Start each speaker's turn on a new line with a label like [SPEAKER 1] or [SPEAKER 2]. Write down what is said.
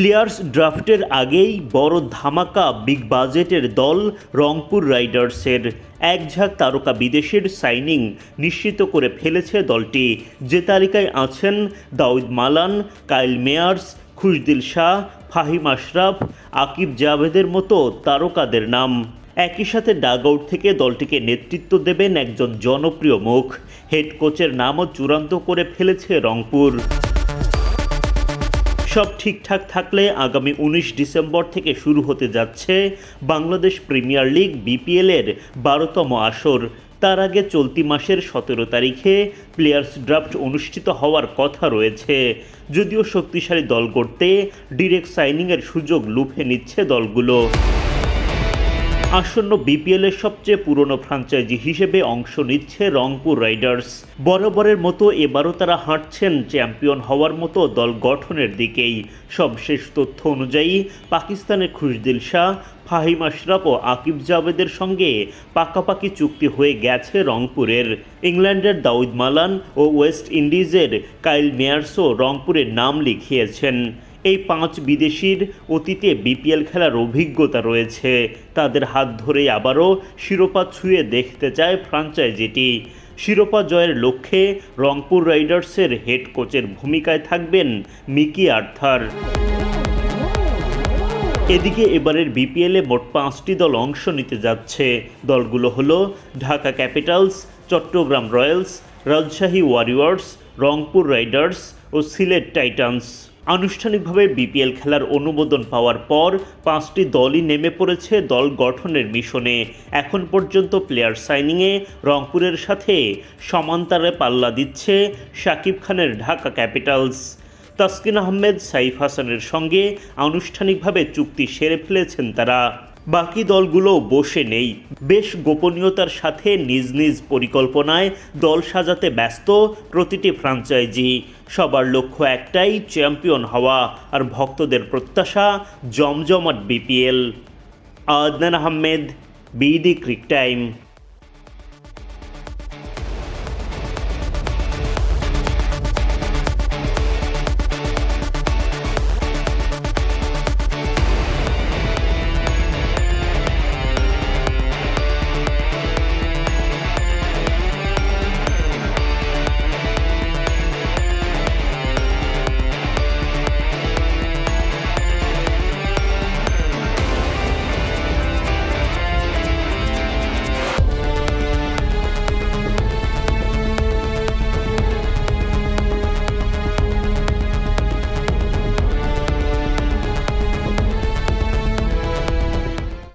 [SPEAKER 1] Players ড্রাফটের আগেই বড় ধামাকা বিগ বাজেটের দল রংপুর রাইডার্সের। এক ঝাঁক তারকা বিদেশের সাইনিং নিশ্চিত করে ফেলেছে দলটি। যে তালিকায় আছেন Dawid Malan, Kyle Mayers, Khushdil Shah, Faheem Ashraf, Aqib জাভেদের মতো তারকাদের নাম। একই সাথে ডাগ আউট থেকে দলটিকে নেতৃত্ব দেবেন একজন জনপ্রিয় মুখ। হেড কোচের নামও চূড়ান্ত করে ফেলেছে রংপুর। সব ঠিকঠাক থাকলে আগামী উনিশ ডিসেম্বর থেকে শুরু হতে যাচ্ছে বাংলাদেশ প্রিমিয়ার লিগ বিপিএল এর বারোতম আসর। তার আগে চলতি মাসের সতেরো তারিখে প্লেয়ার্স ড্রাফট অনুষ্ঠিত হওয়ার কথা রয়েছে। যদিও শক্তিশালী দল করতে ডিরেক্ট সাইনিংয়ের সুযোগ লুফে নিচ্ছে দলগুলো। আসন্ন বিপিএল এর সবচেয়ে পুরনো ফ্রাঞ্চাইজি হিসেবে অংশ নিচ্ছে রংপুর রাইডার্স। বরাবরের মতো এবারও তারা হাঁটছেন চ্যাম্পিয়ন হওয়ার মতো দল গঠনের দিকেই। সবশেষ তথ্য অনুযায়ী, পাকিস্তানের খুশদিল শাহ, ফাহিম আশরাফ ও আকিব জাভেদের সঙ্গে পাকাপাকি চুক্তি হয়ে গেছে রংপুরের। ইংল্যান্ডের দাউদ মালান ও ওয়েস্ট ইন্ডিজের কাইল মেয়ার্সও রংপুরের নাম লিখিয়েছেন। এই পাঁচ বিদেশির অতীতে বিপিএল খেলার অভিজ্ঞতা রয়েছে। তাদের হাত ধরে আবারও শিরোপা ছুঁয়ে দেখতে চায় ফ্রাঞ্চাইজিটি। শিরোপা জয়ের লক্ষ্যে রংপুর রাইডার্সের হেড কোচের ভূমিকায় থাকবেন মিকি আর্থার। এদিকে এবারের বিপিএলে মোট পাঁচটি দল অংশ নিতে যাচ্ছে। দলগুলো হলো Dhaka Capitals, Chittagong Royals, Rajshahi Warriors, Rangpur Riders ও সিলেট টাইটান্স। আনুষ্ঠানিকভাবে বিপিএল খেলার অনুমোদন পাওয়ার পর পাঁচটি দলই নেমে পড়েছে দল গঠনের মিশনে। এখন পর্যন্ত প্লেয়ার সাইনিংয়ে রংপুরের সাথে সমান্তরে পাল্লা দিচ্ছে শাকিব খানের ঢাকা ক্যাপিটালস। তাসকিন আহমেদ, সাইফ হাসানের সঙ্গে আনুষ্ঠানিকভাবে চুক্তি সেরে ফেলেছেন তারা। বাকি দলগুলো বসে নেই। বেশ গোপনীয়তার সাথে নিজ নিজ পরিকল্পনায় দল সাজাতে ব্যস্ত প্রতিটি ফ্রাঞ্চাইজি। সবার লক্ষ্য একটাই, চ্যাম্পিয়ন হওয়া আর ভক্তদের প্রত্যাশা, জমজমাট BPL. Adnan Ahmed, BD Cric Time.